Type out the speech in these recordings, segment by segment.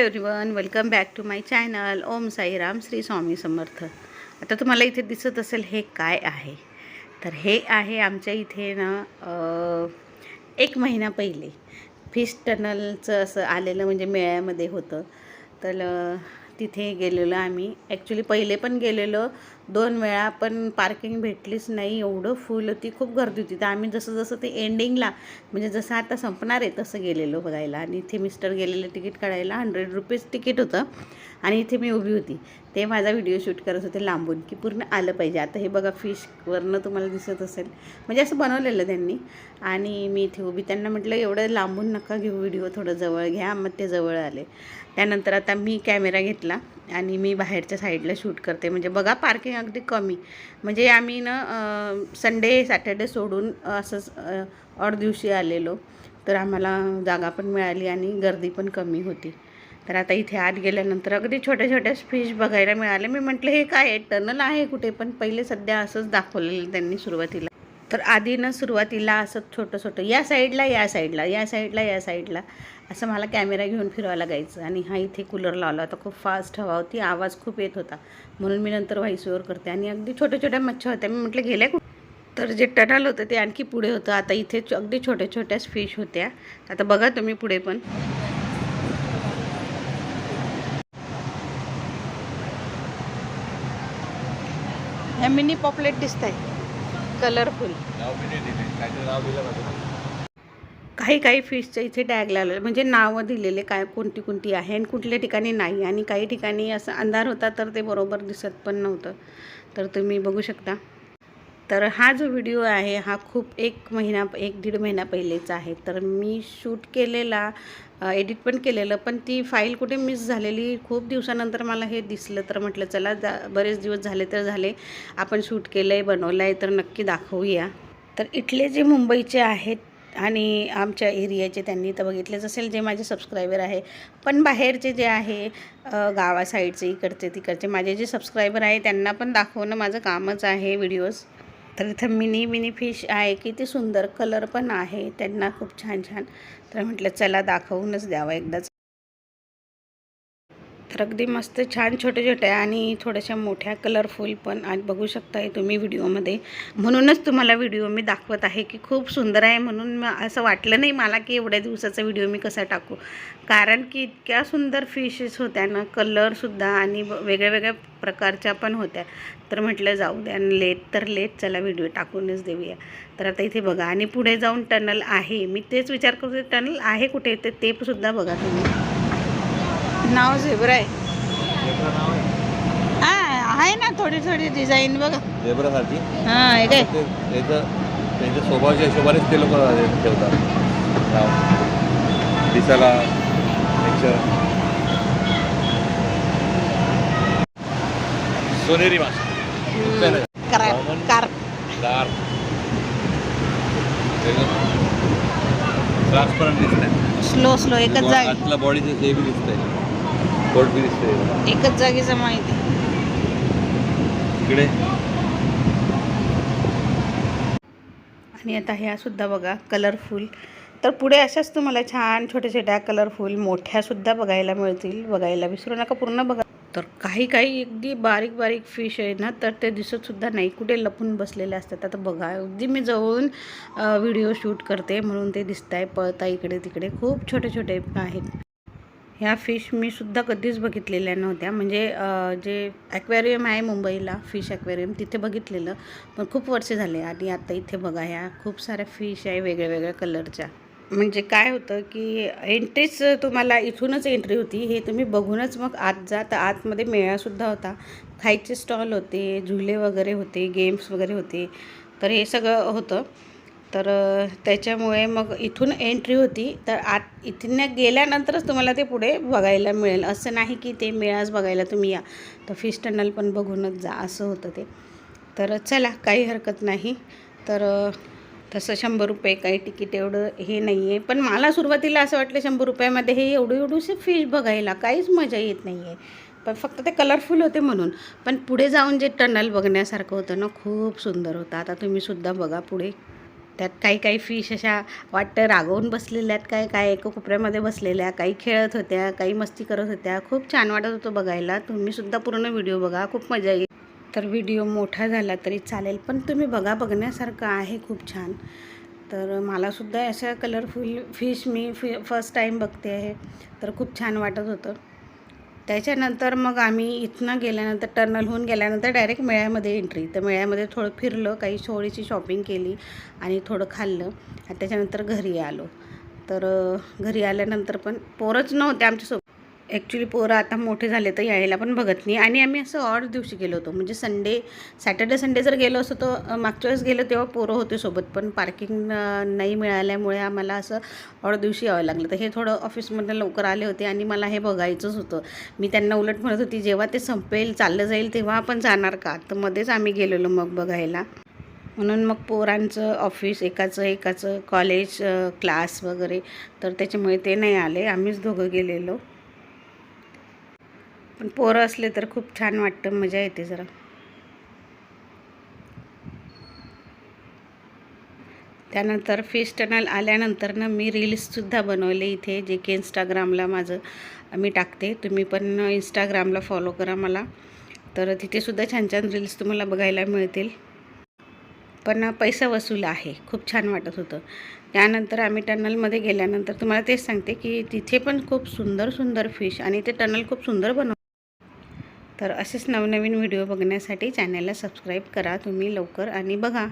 Everyone welcome back to my channel Om Sairam Shri Swami Samarth. आता तुम्हाला इथे दिसत असेल हे काय आहे? तर हे आहे आमच्या इथे ना एक महिना पहिले फिश टनलचं असं आलेलं म्हणजे मेळ्यामध्ये होतं. तर तिथे गेलेलो आम्ही. ॲक्च्युली पहिले पण गेलेलो दोन वेळा पण पार्किंग भेटलीच नाही एवढं फुल होती खूप गर्दी होती. तर आम्ही जसं जसं ते एंडिंगला म्हणजे जसं आता संपणार आहे तसं गेलेलो बघायला. आणि इथे मिस्टर गेलेलं तिकीट काढायला हंड्रेड रुपीज तिकीट होतं. आणि इथे मी उभी होती. ते माझा व्हिडिओ शूट करत होते लांबून की पूर्ण आलं पाहिजे. आता हे बघा फिशवरनं तुम्हाला दिसत असेल. म्हणजे असं बनवलेलं त्यांनी. आणि मी इथे उभी. त्यांना म्हटलं एवढं लांबून नका घेऊ व्हिडिओ थोडं जवळ घ्या. मग ते जवळ आले. त्यानंतर आता मी कॅमेरा घेतला. आणि मी बाहेरच्या साईडला शूट करते. म्हणजे बघा पार्किंग अगदी कमी. म्हणजे आम्ही ना संडे सॅटर्डे सोडून असंच अर्ध ऑड दिवशी आलेलो. तर आम्हाला जागा पण मिळाली आणि गर्दी पण कमी होती. तर आता इथे आत गेल्यानंतर अगदी छोट्या छोट्या फिश बघायला मिळाले मी म्हटलं हे काय टनल आहे कुठे? पण पहिले सध्या असंच दाखवलेलं त्यांनी सुरुवातीला. तर आधी ना सुरुवातीला असं छोटं छोटं या साईडला या साईडला या साईडला या साईडला असं मला कॅमेरा घेऊन फिरवायला लागायचं आणि हा इथे कूलर लावला होता. खूप फास्ट हवा होती आवाज खूप येत होता. म्हणून मी नंतर व्हाईसवर करते आणि अगदी छोट्या छोट्या मच्छ्या होत्या. मी म्हटलं गेल्या तर जे टनल होतं ते आणखी पुढे होतं. आता इथे अगदी छोट्या छोट्याच फिश होत्या. आता बघा तुम्ही पुढे पण. ह्या मिनी पॉपलेट दिसत आहे कलरफुल. काही काही फिशच्या इथे टॅग लावलेले म्हणजे नावं दिलेले काय कोणती कोणती आहे आणि कुठल्या ठिकाणी नाही. आणि काही ठिकाणी असं अंधार होता तर ते बरोबर दिसत पण नव्हतं. तर तुम्ही बघू शकता. तर हा जो व्हिडिओ आहे हा खूप एक महिना एक दीड महिना पहिलेचा आहे. तर मी शूट केलेला एडिट पण केलेलं पण ती फाईल कुठे मिस झालेली खूप दिवसानंतर मला हे दिसलं तर म्हटलं चला जा बरेच दिवस झाले तर झाले आपण शूट केलं आहे बनवलं आहे तर नक्की दाखवूया. तर इथले जे मुंबईचे आहेत आणि आमच्या एरियाचे त्यांनी तर बघितलेच असेल जे माझे सबस्क्रायबर आहे. पण बाहेरचे जे आहे गावासाईडचे गावा साईडचे इकडचे तिकडचे माझे जे सबस्क्रायबर आहे त्यांना पण दाखवणं माझं कामच आहे व्हिडिओज तर इथं मिनी मिनी फिश आहे किती सुंदर कलर पण आहे त्यांना खूप छान छान. तर म्हटलं चला दाखवूनच द्यावं एकदाच तर अगदी मस्त छान छोटे छोटे आणि थोड्याशा मोठ्या कलरफुल पण आज बघू शकताय तुम्ही व्हिडिओमध्ये. म्हणूनच तुम्हाला व्हिडिओ मी दाखवत आहे की खूप सुंदर आहे म्हणून असं वाटलं नाही मला की एवढ्या दिवसाचा व्हिडिओ मी कसा टाकू. कारण की इतक्या सुंदर फिशेस होत्या ना कलरसुद्धा आणि वेगळ्या वेगळ्या प्रकारच्या पण होत्या. तर म्हटलं जाऊ द्या आणि लेट तर लेट चला व्हिडिओ टाकूनच देऊया. तर आता इथे बघा आणि पुढे जाऊन टनल आहे. मी तेच विचार करतो टनल आहे कुठे? ते ते सुद्धा बघा तुम्ही. नाव झेब्रा आहे. झेब्रा नाव आहे? हा आहे ना थोडी थोडी डिझाईन बघा. झेब्रासारखी? हां हे काय? ते त्याचं त्यांच्या स्वभावाच्या हिशोबानेच ते लोक ठेवतात. नाव. दिसायला सोनेरी मासे कार Common. कार. गार ट्रान्सपरंट दिसतंय. स्लो स्लो एकच जागी. आतला बॉडीचं हे बी दिसतंय. बी दिसतंय. एकच जागेचं माहिती. इकडे. आणि आता ह्या सुद्धा बघा कलरफुल तर पुढे अशाच तुम्हाला छान छोट्या छोट्या कलरफुल मोठ्या सुद्धा बघायला मिळतील. बघायला विसरू नका पूर्ण बघा. तर काही काही अगदी बारीक बारीक फिश आहे ना तर ते दिसत सुद्धा नाही. कुठे लपून बसलेले असतात आता बघा. अगदी मी जवळून व्हिडिओ शूट करते म्हणून ते दिसत आहे पळता इकडे तिकडे खूप छोटे छोटे आहेत. ह्या फिश मी सुद्धा कधीच बघितलेल्या नव्हत्या. म्हणजे जे ॲक्वेरियम आहे मुंबईला फिश ॲक्वेरियम तिथे बघितलेलं. पण खूप वर्ष झाले आणि आता इथे बघा ह्या खूप साऱ्या फिश आहे वेगळ्या वेगळ्या कलरच्या. म्हणजे काय होतं की एंट्रीच तुम्हाला इथूनच एंट्री होती हे तुम्ही बघूनच मग आत जा. तर आतमध्ये मेळासुद्धा होता. खायचे स्टॉल होते झुले वगैरे होते गेम्स वगैरे होते. तर हे सगळं होतं. तर त्याच्यामुळे मग इथून एंट्री होती. तर आत इथून गेल्यानंतरच तुम्हाला ते पुढे बघायला मिळेल. असं नाही की ते मिळाच बघायला तुम्ही या. तर फिश टनल पण बघूनच जा. असं होतं ते. तर चला काही हरकत नाही. तर तसं शंभर रुपये काही तिकीट एवढं हे नाही आहे पण मला सुरुवातीला असं वाटलं शंभर रुपयामध्ये हे एवढं एवढूसे फिश बघायला काहीच मजा येत नाही आहे पण फक्त ते कलरफुल होते म्हणून. पण पुढे जाऊन जे टनल बघण्यासारखं होतं ना खूप सुंदर होतं. आता तुम्हीसुद्धा बघा पुढे. त्यात काही काही फिश अशा वाटतं रागवून बसलेल्या आहेत काय काय एका कोपऱ्यामध्ये बसलेल्या काही खेळत होत्या काही मस्ती करत होत्या. खूप छान वाटत होतं बघायला. तुम्हीसुद्धा पूर्ण व्हिडिओ बघा. खूप मजा येईल. तर व्हिडिओ मोठा झाला तरी चालेल पण तुम्ही बघा बघण्यासारखं आहे खूप छान. तर मलासुद्धा अशा कलरफुल फिश मी फि फर्स्ट टाईम बघते आहे. तर खूप छान वाटत होतं. त्याच्यानंतर मग आम्ही इथनं गेल्यानंतर टर्नल होऊन गेल्यानंतर डायरेक्ट मेळ्यामध्ये एंट्री तर मेळ्यामध्ये थोडं फिरलं काही थोडीशी शॉपिंग केली आणि थोडं खाल्लं आणि त्याच्यानंतर घरी आलो. तर घरी आल्यानंतर पण पोरंच नव्हते आमच्यासोबत. ॲक्च्युली पोरं आता मोठे झाले तर यायला पण बघत नाही. आणि आम्ही असं ऑड दिवशी गेलो होतो. म्हणजे संडे सॅटर्डे संडे जर गेलो असतो तर मागच्या वेळेस गेलो तेव्हा पोरं होते सोबत. पण पार्किंग नाही मिळाल्यामुळे आम्हाला असं ऑड दिवशी यावं लागलं. तर हे थोडं ऑफिसमधनं लवकर आले होते आणि मला हे बघायचंच होतं. मी त्यांना उलट म्हणत होती जेव्हा ते संपेल चाललं जाईल तेव्हा आपण जाणार का? तर मध्येच आम्ही गेलेलो मग बघायला. म्हणून मग पोरांचं ऑफिस एकाचं एकाचं कॉलेज क्लास वगैरे तर त्याच्यामुळे ते नाही आले. आम्हीच दोघं गेलेलो. पण पोरं असले तर खूप छान वाटतं मजा येते जरा. त्यानंतर फिश टनल आल्यानंतर ना मी रील्ससुद्धा बनवले इथे जे की इंस्टाग्रामला माझं मी टाकते. तुम्ही पण इंस्टाग्रामला फॉलो करा मला. तर तिथेसुद्धा छान छान रील्स तुम्हाला बघायला मिळतील. पण पैसा वसूल आहे खूप छान वाटत होतं. त्यानंतर आम्ही टनलमध्ये गेल्यानंतर तुम्हाला तेच सांगते की तिथे पण खूप सुंदर सुंदर फिश आणि ते टनल खूप सुंदर बनव तर असेच नवनवीन व्हिडिओ बघण्यासाठी चॅनलला सबस्क्राईब करा तुम्ही लवकर आणि बघा.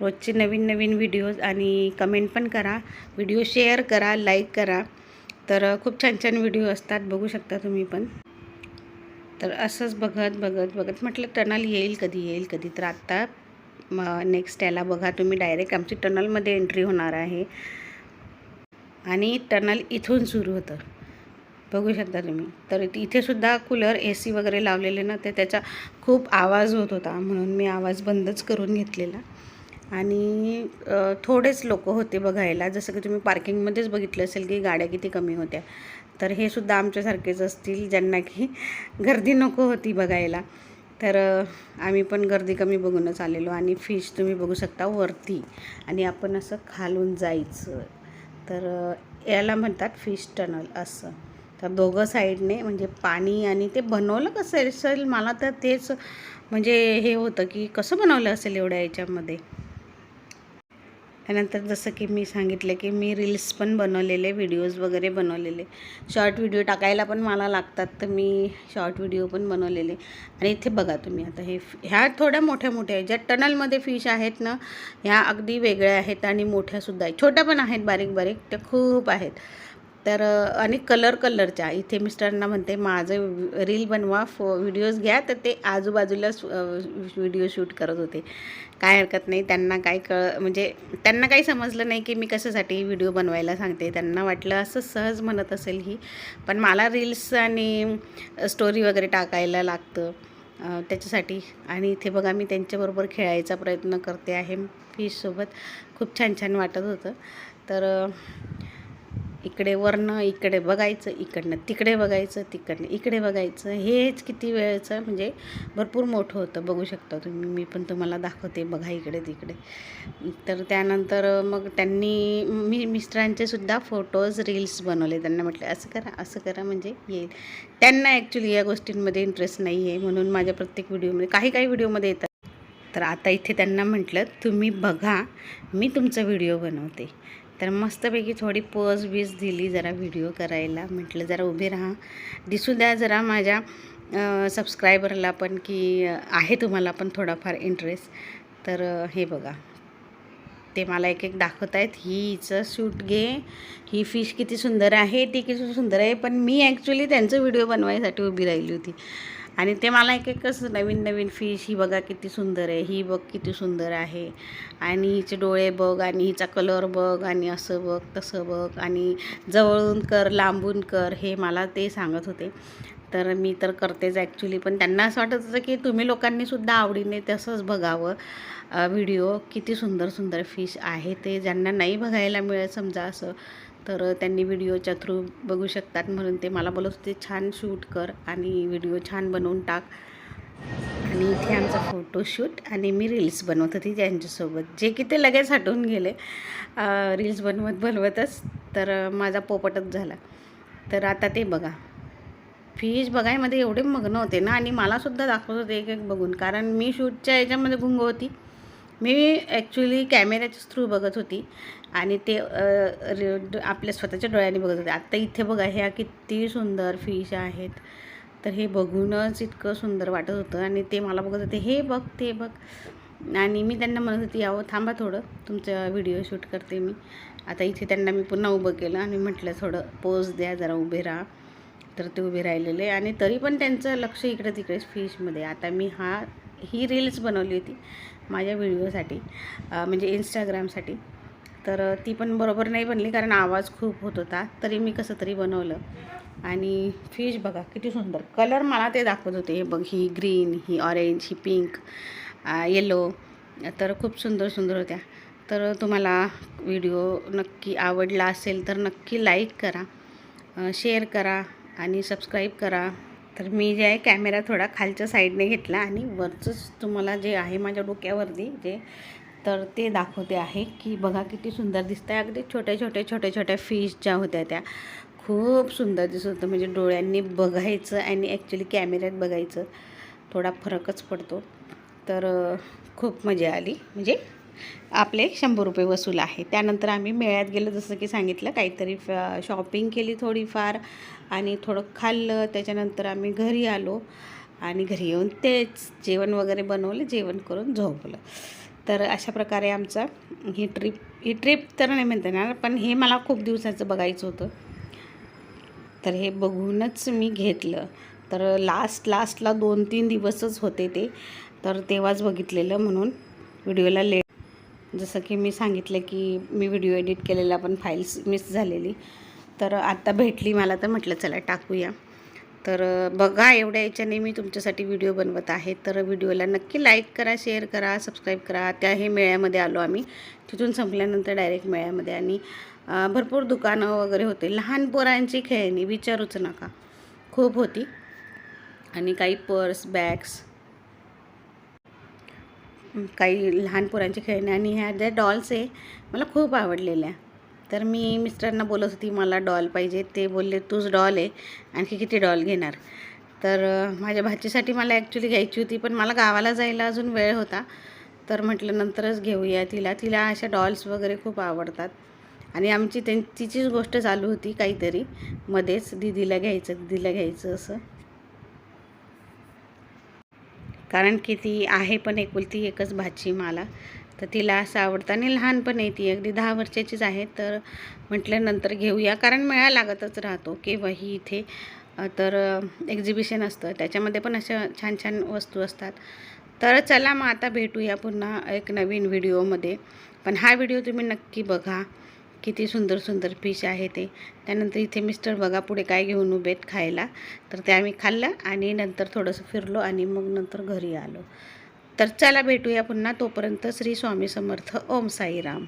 रोजचे नवीन नवीन व्हिडिओज आणि कमेंट पण करा. व्हिडिओ शेअर करा लाईक करा. तर खूप छान छान व्हिडिओ असतात बघू शकता तुम्ही पण. तर असंच बघत बघत बघत म्हटलं टनल येईल कधी येईल कधी तर आत्ता नेक्स्ट याला बघा. तुम्ही डायरेक्ट आमची टनलमध्ये एंट्री होणार आहे. आणि टनल इथून सुरू होतं. बघू शकता तुम्ही. तर इथेसुद्धा कूलर ए सी वगैरे लावलेले ना ते त्याचा खूप आवाज होत होता. म्हणून मी आवाज बंदच करून घेतलेला. आणि थोडेच लोक होते बघायला. जसं की तुम्ही पार्किंगमध्येच बघितलं असेल की गाड्या किती कमी होत्या. तर हे सुद्धा आमच्यासारखेच असतील ज्यांना की गर्दी नको होती बघायला. तर आम्ही पण गर्दी कमी बघूनच आलेलो. आणि फिश तुम्ही बघू शकता वरती. आणि आपण असं खालून जायचं. तर याला म्हणतात फिश टनल असं. तर दोघं साईडने म्हणजे पाणी आणि ते बनवलं कसं असेल मला तर तेच म्हणजे हे होतं की कसं बनवलं असेल एवढ्या याच्यामध्ये? त्यानंतर जसं की मी सांगितलं की मी रील्स पण बनवलेले व्हिडिओज वगैरे बनवलेले. शॉर्ट व्हिडिओ टाकायला पण मला लागतात तर मी शॉर्ट व्हिडिओ पण बनवलेले. आणि इथे बघा तुम्ही आता हे ह्या थोड्या मोठ्या मोठ्या आहेत. ज्या टनलमध्ये फिश आहेत ना ह्या अगदी वेगळ्या आहेत आणि मोठ्यासुद्धा आहेत. छोट्या पण आहेत बारीक बारीक त्या खूप आहेत. तर अनेक आणि कलर कलरच्या. इथे मिस्टरांना म्हणते माझं रील बनवा फो व्हिडिओज घ्या. तर ते आजूबाजूला व्हिडिओ शूट करत होते. काय हरकत नाही. त्यांना काय कळ म्हणजे त्यांना काही समजलं नाही की मी कशासाठी व्हिडिओ बनवायला सांगते. त्यांना वाटलं असं सहज म्हणत असेल ही. पण मला रील्स आणि स्टोरी वगैरे टाकायला लागतं त्याच्यासाठी. आणि इथे बघा मी त्यांच्याबरोबर खेळायचा प्रयत्न करते आहे. फिशसोबत खूप छान छान वाटत होतं. तर इकडे वरनं इकडे बघायचं इकडनं तिकडे बघायचं तिकडनं इकडे बघायचं. हेच किती वेळचं म्हणजे भरपूर मोठं होतं बघू शकता तुम्ही. मी पण तुम्हाला दाखवते बघा इकडे तिकडे. तर त्यानंतर मग त्यांनी मी मिस्टरांचे सुद्धा फोटोज रील्स बनवले. त्यांना म्हटलं असं करा असं करा म्हणजे येईल. त्यांना ॲक्च्युली या गोष्टींमध्ये इंटरेस्ट नाही आहे म्हणून माझ्या प्रत्येक व्हिडिओमध्ये काही काही व्हिडिओमध्ये येतात. तर आता इथे त्यांना म्हटलं तुम्ही बघा मी तुमचा व्हिडिओ बनवते. तर मस्तपैकी थोडी पोज बीज दिली जरा व्हिडिओ करायला. म्हटलं जरा उभे राहा. दिसू द्या जरा माझ्या सबस्क्रायबरला पण की आहे तुम्हाला पण थोडाफार इंटरेस्ट तर हे बघा. ते मला एक एक दाखवत आहेत हिचं शूट घे. ही फिश किती सुंदर आहे. ती किती सुंदर आहे. पण मी ॲक्च्युली त्यांचं व्हिडिओ बनवायसाठी उभी राहिली होती. आणि ते मला एक एकच नवीन नवीन फिश ही बघा किती सुंदर आहे ही बघ किती सुंदर आहे. आणि हिचे डोळे बघ आणि हिचा कलर बघ आणि असं बघ तसं बघ आणि जवळून कर लांबून कर हे मला ते सांगत होते. तर मी तर करतेच ॲक्च्युली पण त्यांना असं वाटत होतं की तुम्ही लोकांनीसुद्धा आवडीने तसंच बघावं. व्हिडिओ किती सुंदर सुंदर फिश आहे ते ज्यांना नाही बघायला मिळत समजा असं. तर त्यांनी व्हिडिओच्या थ्रू बघू शकतात म्हणून ते मला बोलत होते छान शूट कर आणि व्हिडिओ छान बनवून टाक. आणि इथे आमचा फोटोशूट आणि मी रील्स बनवत होती त्यांच्यासोबत. जे की ते लगेच हटवून गेले. रील्स बनवत बनवतच तर माझा पोपटच झाला. तर आता ते बघा. फीज बघायमध्ये एवढे मग्न होते ना आणि मलासुद्धा दाखवत होते एक एक बघून. कारण मी शूटच्या याच्यामध्ये गुंग होती. मी ॲक्च्युली कॅमेऱ्याच्याच थ्रू बघत होती. आणि ते रे- आपल्या स्वतःच्या डोळ्यांनी बघत होते. आत्ता इथे बघा ह्या किती सुंदर फिश आहेत. तर हे बघूनच इतकं सुंदर वाटत होतं. आणि ते मला बघत होते हे बघ ते बघ. आणि मी त्यांना म्हणत होती यावं थांबा थोडं तुमचा व्हिडिओ शूट करते मी. आता इथे त्यांना मी पुन्हा उभं केलं आणि म्हटलं थोडं पोज द्या जरा उभे राहा. तर ते उभे राहिलेले. आणि तरी पण त्यांचं लक्ष इकडे तिकडे फिशमध्ये आता मी हा ही रील्स बनवली होती. माझ्या व्हिडिओसाठी म्हणजे इंस्टाग्रामसाठी तर ती पण बरोबर नाही बनली कारण आवाज खूप होत होता. तरी मी कसं तरी बनवलं. आणि फिश बघा किती सुंदर. कलर मला ते दाखवत होते. हे बघ ही ग्रीन ही ऑरेंज ही पिंक येलो तर खूप सुंदर सुंदर होत्या. तर तुम्हाला व्हिडिओ नक्की आवडला असेल तर नक्की लाईक करा शेअर करा आणि सबस्क्राईब करा. तर मी जे आहे कॅमेरा थोडा खालच्या साईडने घेतला आणि वरचंच तुम्हाला जे आहे माझ्या डोक्यावरती जे तर ते दाखवते आहे की बघा किती सुंदर दिसतं आहे अगदी छोट्या छोट्या छोट्या छोट्या फिश ज्या होत्या त्या. खूप सुंदर दिसत होतं. म्हणजे डोळ्यांनी बघायचं आणि ॲक्च्युली कॅमेऱ्यात बघायचं. थोडा फरकच पडतो. तर खूप मजा आली. म्हणजे आपले शंभर रुपये वसूल आहे. त्यानंतर आम्ही मेळ्यात गेलो जसं की सांगितलं काहीतरी शॉपिंग केली थोडीफार आणि थोडं खाल्लं. त्याच्यानंतर आम्ही घरी आलो आणि घरी येऊन तेच जेवण वगैरे बनवलं जेवण करून झोपलं. तर अशा प्रकारे आमचा ही ट्रिप ही ट्रिप तर नाही म्हणता येणार पण हे मला खूप दिवसाचं बघायचं होतं. तर हे बघूनच मी घेतलं. तर लास्ट लास्टला दोन तीन दिवसच होते ते. तर तेव्हाच बघितलेलं म्हणून व्हिडिओला लेट जसं की मी सांगितलं की मी व्हिडिओ एडिट केलेला पण फाईल्स मिस झालेली. तर आत्ता भेटली मला तर म्हटलं चला टाकूया. तर बघा एवढ्या याच्याने मी तुमच्यासाठी व्हिडिओ बनवत आहे. तर व्हिडिओला नक्की लाईक करा शेअर करा सबस्क्राईब करा. त्या हे मेळ्यामध्ये आलो आम्ही. तिथून संपल्यानंतर डायरेक्ट मेळ्यामध्ये आणि भरपूर दुकानं वगैरे होते. लहान पोरांची खेळणी विचारूच नका. खूप होती. आणि काही पर्स बॅग्स काही लहान पोरांची खेळणी आणि ह्या ज्या डॉल्स आहे मला खूप आवडलेल्या. तर मी मिस्टरांना बोलत होती मला डॉल पाहिजे. ते बोलले तूच डॉल आहे आणखी किती डॉल घेणार? तर माझ्या भाचीसाठी मला ॲक्च्युली घ्यायची होती पण मला गावाला जायला अजून वेळ होता. तर म्हटलं नंतरच घेऊया तिला. तिला अशा डॉल्स वगैरे खूप आवडतात. आणि आमची त्यां तिचीच गोष्ट चालू होती काहीतरी मध्येच दिदीला घ्यायचं दिदीला घ्यायचं असं. कारण की ती आहे पण एकुलती एकच भाची मला. तर तिला असं आवडतं. आणि लहान पण आहे ती. अगदी दहा वर्षाचीच आहे. तर म्हटलं नंतर घेऊया. कारण मेळा लागतच राहतो. केव्हाही इथे. तर एक्झिबिशन असतं. त्याच्यामध्ये पण अशा छान छान वस्तू असतात. तर चला मग आता भेटूया पुन्हा एक नवीन व्हिडिओमध्ये पण हा व्हिडिओ तुम्ही नक्की बघा. किती सुंदर सुंदर फिश आहे ते. त्यानंतर इथे मिस्टर बघा पुढे काय घेऊन उभेत खायला. तर ते आम्ही खाल्लं आणि नंतर थोडंसं फिरलो आणि मग नंतर घरी आलो. तर चला भेटूया पुन्हा. तोपर्यंत श्री स्वामी समर्थ. ओम साईराम.